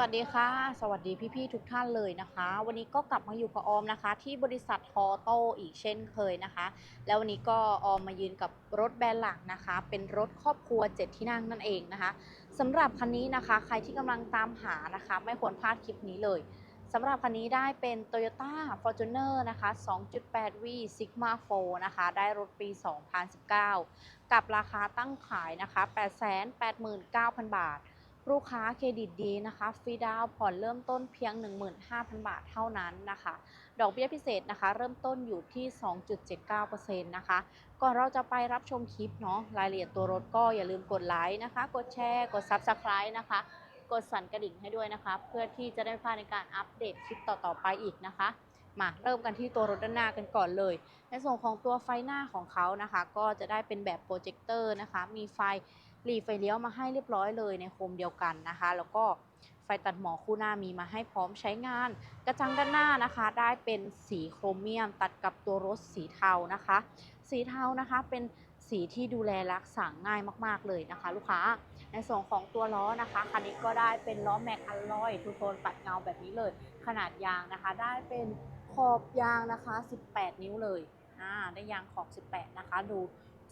วัสดีค่ะ สวัสดีพี่ๆทุกท่านเลยนะคะ วันนี้ก็กลับมาอยู่กับออมนะคะ ที่บริษัทฮอโตอีกเช่นเคยนะคะ แล้ววันนี้ก็ออมมายืนกับรถแบรนด์หลักนะคะ เป็นรถครอบครัว 7 ที่นั่งนั่นเองนะคะสำหรับคันนี้นะคะ ใครที่กำลังตามหานะคะ ไม่ควรพลาดคลิปนี้เลยสำหรับคันนี้ได้เป็น Toyota Fortuner นะคะ 2.8V Sigma 4 นะคะ ได้รถปี 2019 กับราคาตั้งขายนะคะ 889,000 บาท ลูกค้าเครดิตดีนะคะฟรีดาวน์ผ่อนเริ่มต้นเพียง 15,000 บาทเท่านั้นนะคะ ดอกเบี้ยพิเศษนะคะ เริ่มต้นอยู่ที่ 2.79%นะคะก่อนเราจะไปรับชมคลิปเนาะรายละเอียดตัวรถก็อย่าลืมกดไลค์นะคะ กดแชร์ กด Subscribe นะคะ กดสั่นกระดิ่งให้ด้วยนะคะ เพื่อที่จะได้ไม่พลาดในการอัปเดตคลิปต่อๆไปอีกนะคะมาเริ่มกันที่ตัวรถด้านหน้ากันก่อนเลย ในส่วนของตัวไฟหน้าของเขานะคะ ก็จะได้เป็นแบบโปรเจคเตอร์นะคะ มีไฟ หลีไฟเลี้ยวมาให้เรียบร้อยเลยในโคมเดียวกันนะคะ แล้วก็ไฟตัดหมอกคู่หน้ามีมาให้พร้อมใช้งาน กระจังด้านหน้านะคะ ได้เป็นสีโครเมียม ตัดกับตัวรถสีเทานะคะ สีเทานะคะเป็นสีที่ดูแลรักษาง่ายมาก ๆ เลยนะคะ ลูกค้า ในส่วนของตัวล้อนะคะคันนี้ก็ได้เป็นล้อแม็กอลลอยทูโทนปัดเงาแบบนี้เลย ขนาดยางนะคะ ได้เป็นขอบยางนะคะ 18 นิ้วเลยอ่าได้ยางขอบ 18 นะคะ ดู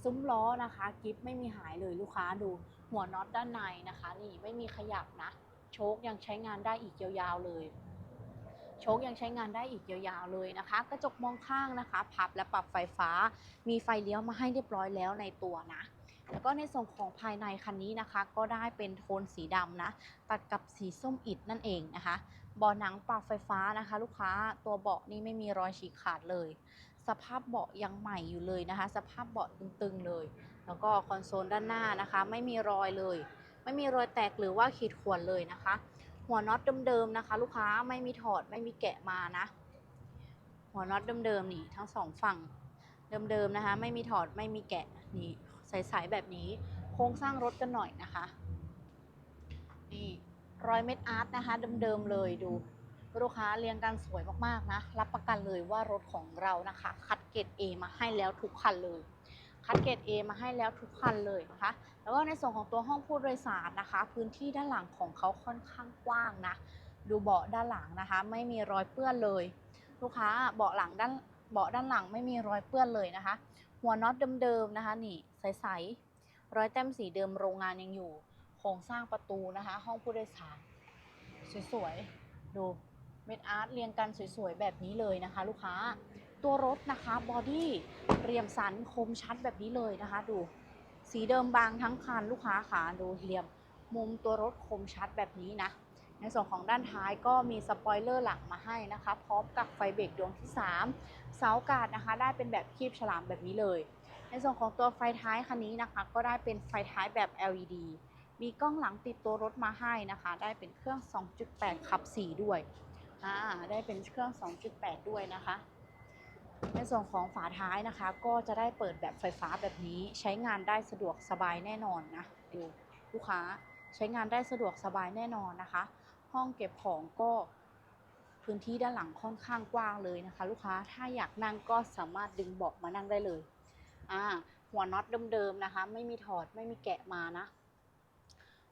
ซุ้มล้อนะคะ กิฟไม่มีหายเลยลูกค้าดูหัวน็อตด้านในนะคะ นี่ไม่มีขยับนะ โชคยังใช้งานได้อีกยาวๆเลย โชคยังใช้งานได้อีกยาวๆเลยนะคะ กระจกมองข้างนะคะ พับและปรับไฟฟ้า มีไฟเลี้ยวมาให้เรียบร้อยแล้วในตัวนะแล้วก็ในส่วนของภายในคันนี้นะคะ ก็ได้เป็นโทนสีดำนะ ตัดกับสีส้มอิฐนั่นเองนะคะเบาะหนังปรับไฟฟ้านะคะ ลูกค้าตัวเบาะนี่ไม่มีรอยฉีกขาดเลย สภาพเบาะยังใหม่อยู่เลยนะคะ สภาพเบาะตึงๆเลย แล้วก็คอนโซลด้านหน้านะคะ ไม่มีรอยเลย ไม่มีรอยแตกหรือว่าขีดข่วนเลยนะคะ หัวน็อตเดิมๆนะคะ ลูกค้าไม่มีถอดไม่มีแกะมานะ หัวน็อตเดิมๆนี่ทั้งสองฝั่งเดิมๆนะคะ ไม่มีถอดไม่มีแกะนี่ใสๆแบบนี้ โครงสร้างรถกันหน่อยนะคะนี่รอยเม็ดอาร์ตนะคะเดิมๆเลยดู ลูกค้าเรียงกันสวยมากๆนะ รับประกันเลยว่ารถของเรานะคะ คัดเกรด A มาให้แล้วทุกคันเลย คัดเกรด A มาให้แล้วทุกคันเลยนะคะ แล้วก็ในส่วนของตัวห้องผู้โดยสารนะคะ พื้นที่ด้านหลังของเขาค่อนข้างกว้างนะ ดูเบาะด้านหลังนะคะ ไม่มีรอยเปื้อนเลย ลูกค้าเบาะหลังด้านเบาะด้านหลังไม่มีรอยเปื้อนเลยนะคะ หัวน็อตเดิมๆนะคะ นี่ใสๆรอยแต้มสีเดิมโรงงานยังอยู่โครงสร้างประตูนะคะ ห้องผู้โดยสารสวยๆดู เมดอาร์ตเรียงกันสวยๆ แบบนี้เลยนะคะ ลูกค้า ตัวรถนะคะบอดี้เรียมสันคมชัดแบบนี้เลยนะคะ ดู สีเดิมบางทั้งคันลูกค้าขาดูเหลี่ยมมุมตัวรถคมชัดแบบนี้นะ ในส่วนของด้านท้ายก็มีสปอยเลอร์หลังมาให้นะคะ พร้อมกับไฟเบรกดวงที่ 3 เสาอากาดนะคะ ได้เป็นแบบคีบฉลามแบบนี้เลย ในส่วนของตัวไฟท้ายคันนี้นะคะ ก็ได้เป็นไฟท้ายแบบ LED มีกล้องหลังติดตัวรถมาให้นะคะ ได้เป็นเครื่อง 2.8 ขับ 4 ด้วย อ่าได้เป็นเครื่อง 2.8 ด้วยนะคะ ในส่วนของฝาท้ายนะคะ ก็จะได้เปิดแบบไฟฟ้าแบบนี้ ใช้งานได้สะดวกสบายแน่นอนนะดูลูกค้าใช้งานได้สะดวกสบายแน่นอนนะคะ ห้องเก็บของก็พื้นที่ด้านหลังค่อนข้างกว้างเลยนะคะ ลูกค้าถ้าอยากนั่งก็สามารถดึงเบาะมานั่งได้เลยอ่าหัวน็อตเดิมๆนะคะ ไม่มีถอดไม่มีแกะมานะ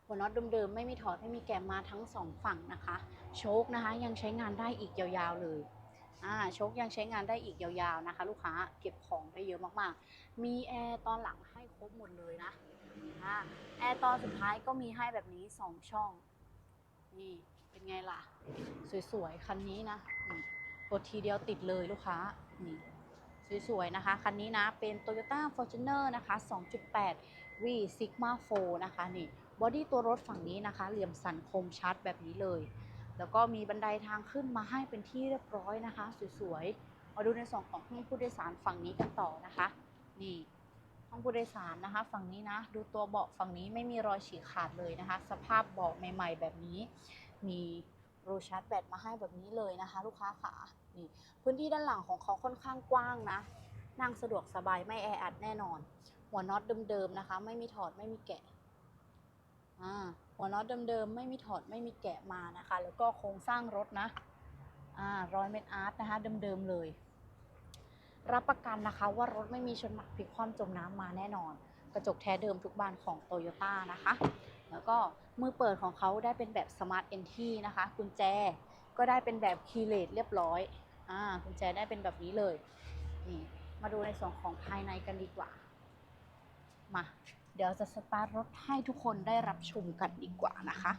หัวน็อตเดิมๆไม่มีถอดไม่มีแกะมาทั้งสองฝั่งนะคะ โชคนะคะยังใช้งานได้อีกยาวๆเลยอ่าโชคยังใช้งานได้อีกยาวๆนะคะ ลูกค้าเก็บของได้เยอะมากๆ มีแอร์ตอนหลังให้ครบหมดเลยนะอ่าแอร์ตอนสุดท้ายก็มีให้แบบนี้สองช่องนี่เป็นไงล่ะ สวยๆ คันนี้นะกดทีเดียวติดเลยลูกค้านี่สวยๆ นะคะ คันนี้นะ เป็น Toyota Fortuner นะคะ 2.8 V Sigma 4 นะคะ นี่ บอดี้ตัวรถฝั่งนี้นะคะ เหลี่ยมสันคมชัดแบบนี้เลย แล้วก็มีบันไดทางขึ้นมาให้เป็นที่เรียบร้อยนะคะ สวยๆ มาดูในส่วนของห้องผู้โดยสารฝั่งนี้กันต่อนะคะ นี่ห้องผู้โดยสารนะคะ ฝั่งนี้นะ ดูตัวเบาะฝั่งนี้ไม่มีรอยฉีกขาดเลยนะคะ สภาพเบาะใหม่ ๆ แบบนี้ มีรูชาร์จแบตมาให้แบบนี้เลยนะคะ ลูกค้าขานี่พื้นที่ด้านหลังของเขาค่อนข้างกว้างนะ นั่งสะดวกสบายไม่แออัดแน่นอน หัวน็อตเดิมๆนะคะ ไม่มีถอดไม่มีแกะ หัวน็อตเดิมๆ ไม่มีถอดไม่มีแกะมานะคะ แล้วก็โครงสร้างรถนะอ่ารอยเม็ดอาร์ตนะคะเดิมๆเลย รับประกันนะคะว่ารถไม่มีชนหนักพลิกคว่ำจมน้ำมาแน่นอน กระจกแท้เดิมทุกบานของโตโยต้านะคะ แล้วก็มือเปิดของเขาได้เป็นแบบ Smart Entry นะคะกุญแจก็ได้เป็นแบบ Keyless เรียบร้อยอ่ากุญแจได้เป็นแบบนี้เลยนี่มาดูในส่วนของภายในกันดีกว่า มา เดี๋ยวจะสตาร์ทรถให้ทุกคนได้รับชมกันดีกว่านะคะ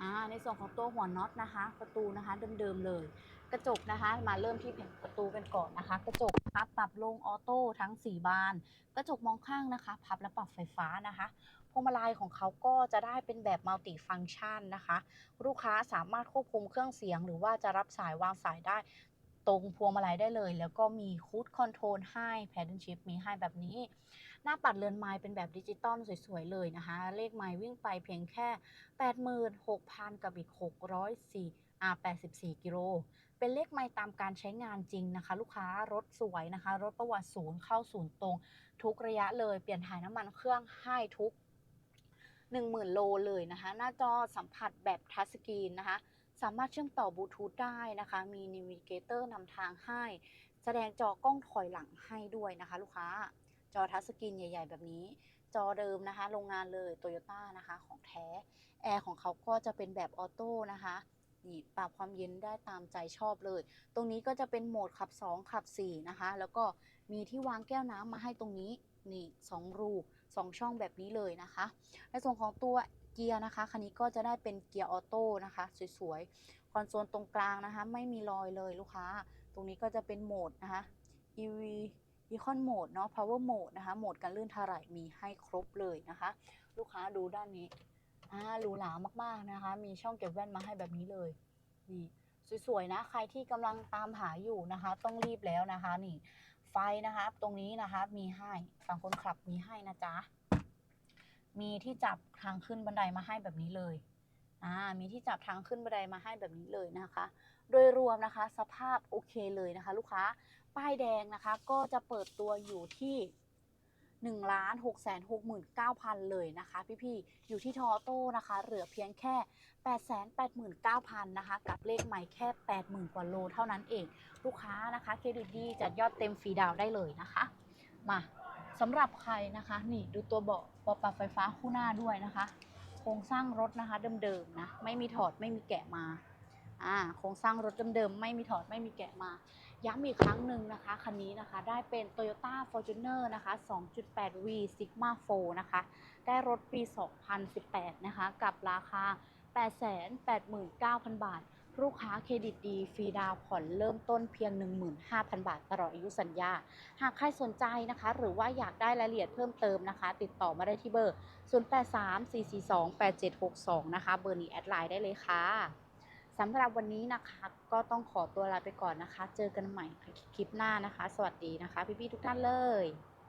อ่าในส่วนของตัวหัวน็อตนะคะ ประตูนะคะเดิมๆเลย กระจกนะคะ มาเริ่มที่แผงประตูกันก่อนนะคะ กระจกนะคะปรับลงออโต้ทั้ง 4 บาน กระจกมองข้างนะคะ พับและปรับไฟฟ้านะคะพวงมาลัยของเขาก็จะได้เป็นแบบมัลติฟัง c t ชันนะคะ ลูกค้าสามารถควบคุมเครื่องเสียง หรือว่าจะรับสายวางสายได้ ตรงพวงมาลัยได้เลย แล้วก็มีคูดคอนโทรลให้แพดเดิลชิพมีให้แบบนี้ หน้าปัดเรือนไม้เป็นแบบดิจิตอลสวยๆเลยนะคะ เลขไม้วิ่งไปเพียงแค่ 86,000 กับอีก 604อ่า84 กิโล เป็นเลขไม้ตามการใช้งานจริงนะคะ ลูกค้ารถสวยนะคะ รถประวัติศูนย์เข้าศูนย์ตรง ทุกระยะเลยเปลี่ยนถ่ายน้ำมันเครื่องให้ทุก 10,000 โลเลยนะคะ หน้าจอสัมผัสแบบทัชสกรีนนะคะ สามารถเชื่อมต่อบลูทูธได้นะคะ มีนิวิเกเตอร์นำทางให้ แสดงจอกล้องถอยหลังให้ด้วยนะคะ ลูกค้า จอทัชสกรีนใหญ่ ๆ แบบนี้ จอเดิมนะคะ โรงงานเลยโตโยต้านะคะ ของแท้ แอร์ของเขาก็จะเป็นแบบออโต้นะคะนี่ปรับความเย็นได้ตามใจชอบเลย ตรงนี้ก็จะเป็นโหมดขับ 2 ขับ 4 นะคะ แล้วก็มีที่วางแก้วน้ำมาให้ตรงนี้ นี่สองรูสองช่องแบบนี้เลยนะคะ ในส่วนของตัว เกียร์นะคะ คันนี้ก็จะได้เป็นเกียร์ออโต้นะคะ สวยๆ คอนโซลตรงกลางนะคะ ไม่มีรอยเลยลูกค้า ตรงนี้ก็จะเป็นโหมดนะคะ EV Econ Mode เนาะ Power Mode นะคะ โหมดการลื่นถลายมีให้ครบเลยนะคะ ลูกค้าดูด้านนี้อ่าหรูหรามากๆนะคะ มีช่องเก็บแว่นมาให้แบบนี้เลย นี่สวยๆนะ ใครที่กำลังตามหาอยู่นะคะ ต้องรีบแล้วนะคะ นี่ ไฟนะคะ ตรงนี้นะคะ มีให้ ฝั่งคนขับมีให้นะจ๊ะ มีที่จับทางขึ้นบันไดมาให้แบบนี้เลยอ่ามีที่จับทางขึ้นบันไดมาให้แบบนี้เลยนะคะ โดยรวมนะคะสภาพโอเคเลยนะคะ ลูกค้าป้ายแดงนะคะ ก็จะเปิดตัวอยู่ที่1ล้าน6แสน69,000เลยนะคะ พี่ๆ อยู่ที่ทอโต้นะคะ เหลือเพียงแค่8 8 9 0 0 0นะคะ กับเลขใหม่แค่80,000กว่าโลเท่านั้นเอง ลูกค้านะคะ เครดิตดีจัดยอดเต็มฟรีดาวได้เลยนะคะ มา สำหรับใครนะคะ นี่ดูตัวเบาะปรับไฟฟ้าคู่หน้าด้วยนะคะ โครงสร้างรถนะคะเดิมๆนะไม่มีถอดไม่มีแกะมาอ่าโครงสร้างรถเดิมๆไม่มีถอดไม่มีแกะมาย้ำอีกครั้งหนึ่งนะคะคันนี้นะคะได้เป็น Toyota Fortuner นะคะ 2.8V Sigma 4นะคะ ได้รถปี 2018 นะคะ กับราคา 889,000 บาท ลูกค้าเครดิตดีฟรีดาวผ่อนเริ่มต้นเพียง 15,000 บาทตลอดอายุสัญญา หากใครสนใจนะคะ หรือว่าอยากได้รายละเอียดเพิ่มเติมนะคะ ติดต่อมาได้ที่เบอร์ 0834428762 นะคะ เบอร์นี้แอดไลน์ได้เลยค่ะสำหรับวันนี้นะคะก็ต้องขอตัวลาไปก่อนนะคะ เจอกันใหม่คลิปหน้านะคะ สวัสดีนะคะ พี่ๆทุกท่านเลย